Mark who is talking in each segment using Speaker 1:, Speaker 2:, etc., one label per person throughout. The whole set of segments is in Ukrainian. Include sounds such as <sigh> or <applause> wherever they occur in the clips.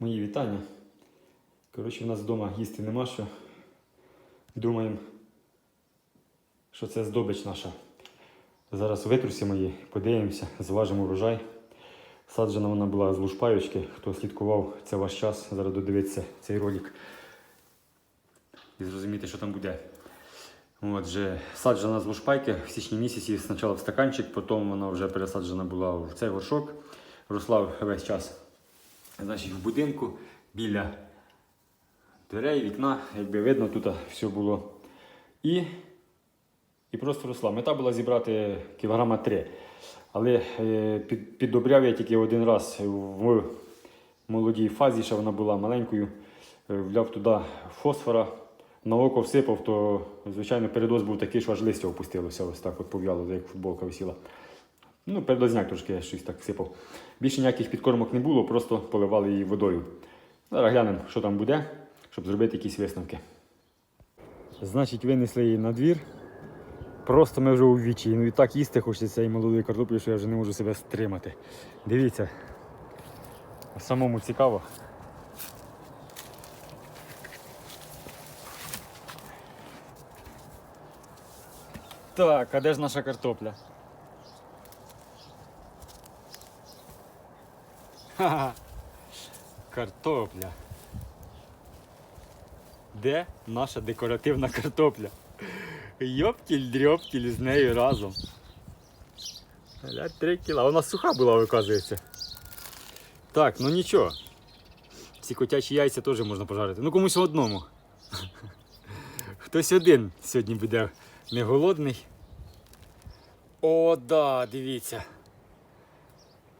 Speaker 1: Мої вітання. Коротше, в нас вдома їсти нема що. Думаємо, що це здобич наша. Зараз витрусимо її, подивимося, зважимо врожай. Саджена вона була з лушпайочки. Хто слідкував це ваш час, зараз додивиться цей ролик і зрозуміти, що там буде. Отже, саджена з лушпайки в січні місяці спочатку в стаканчик, потім вона вже пересаджена була в цей горшок. Росла весь час значить, в будинку біля дверей, вікна, якби видно, тут все було. І, і просто росла. Мета була зібрати кілограма 3. Але е, під, піддобряв я тільки один раз в молодій фазі, ще вона була маленькою. Е, Вляв туди фосфора, на око всипав, то, звичайно, передоз був такий, що аж листя опустилося, ось так от пов'яло, як футболка висіла. Ну, передозняк трошки я щось так сипав. Більше ніяких підкормок не було, просто поливали її водою. Зараз глянемо, що там буде, щоб зробити якісь висновки. Значить, винесли її на двір. Просто ми вже у вічі. Ну і так їсти хочеться цієї молодої картоплі, що я вже не можу себе стримати. Дивіться. Самому цікаво. Так, а де ж наша картопля? Ха-ха. <laughs> Картопля. Де наша декоративна картопля? Йоптіль-дрьоптіль з нею разом. Три кіла. Вона суха була, виказується. Так, ну нічого. Ці котячі яйця теж можна пожарити. Ну комусь одному. <laughs> Хтось один сьогодні буде не голодний. О, да, дивіться.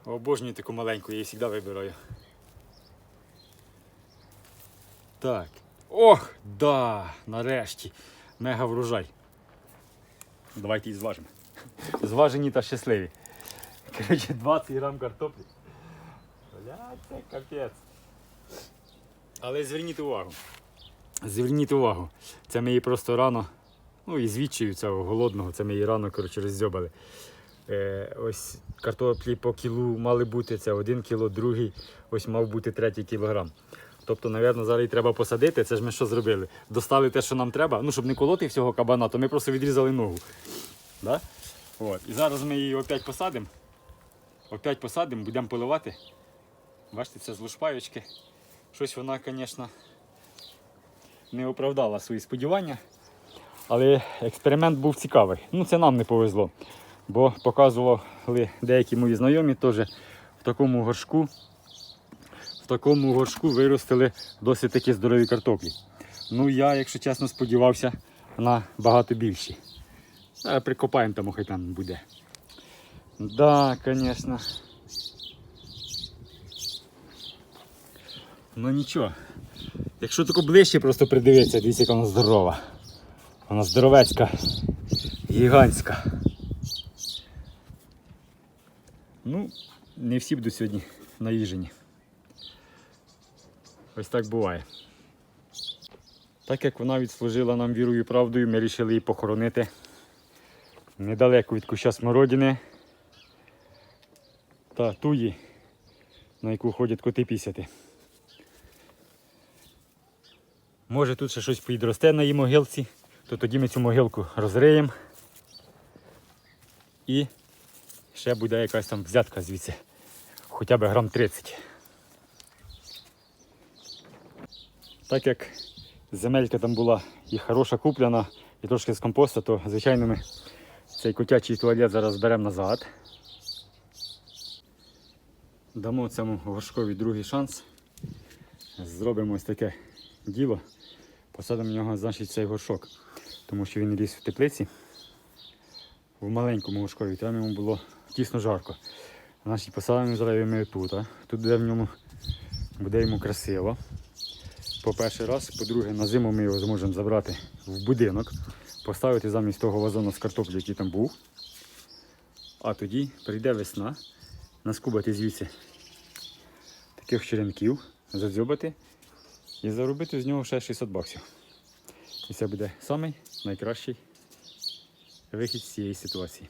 Speaker 1: Обожнюю таку маленьку, я її завжди вибираю. Так. Ох, да, нарешті. Мега врожай. Давайте її зважимо. Зважені та щасливі. Коротше, 20 грам картоплі. Бля, капець. Але зверніть увагу. Зверніть увагу. Це ми її просто рано, ну і звідчаю цього голодного, це ми її рано коротше, роздьобали. Е, ось картоплі по кілу мали бути, це один кіло, другий, ось мав бути третій кілограм. Тобто, напевно, зараз її треба посадити. Це ж ми що зробили? Достали те, що нам треба. Ну, щоб не колоти всього кабана, то ми просто відрізали ногу. Да? От. І зараз ми її опять посадимо. Опять посадимо, будемо поливати. Бачите, це з лушпайочки. Щось вона, звісно, не оправдала свої сподівання. Але експеримент був цікавий. Ну, це нам не повезло. Бо показували деякі мої знайомі теж в такому горшку. В такому горшку виростили досить такі здорові картоплі. Ну, я, якщо чесно, сподівався на багато більші. А прикопаємо там, хай там буде. Да, звісно. Ну нічого. Якщо тако ближче просто придивитися, дивіться, яка вона здорова. Вона здоровецька, гігантська. Ну, не всі будуть сьогодні наїжені. Ось так буває. Так як вона відслужила нам вірою і правдою, ми вирішили її похоронити недалеко від куща смородини та туї, на яку ходять коти пісяти. Може тут ще щось підросте на її могилці, то тоді ми цю могилку розриємо і ще буде якась там взятка звідси, хоча б грам 30. Так як земелька там була і хороша куплена, і трошки з компоста, то звичайно ми цей котячий туалет зараз беремо назад. Дамо цьому горшкові другий шанс. Зробимо ось таке діло. Посадимо в нього значить, цей горшок, тому що він ріс в теплиці. В маленькому горшкові, там йому було тісно жарко. Значить, посадимо зараз ми тут. а. Тут буде в ньому буде йому красиво. По перший раз, по-друге, на зиму ми його зможемо забрати в будинок, поставити замість того вазону з картоплі, який там був. А тоді прийде весна, наскубати звідси таких черенків, задзьобати і заробити з нього ще 600 баксів. І це буде самий найкращий вихід з цієї ситуації.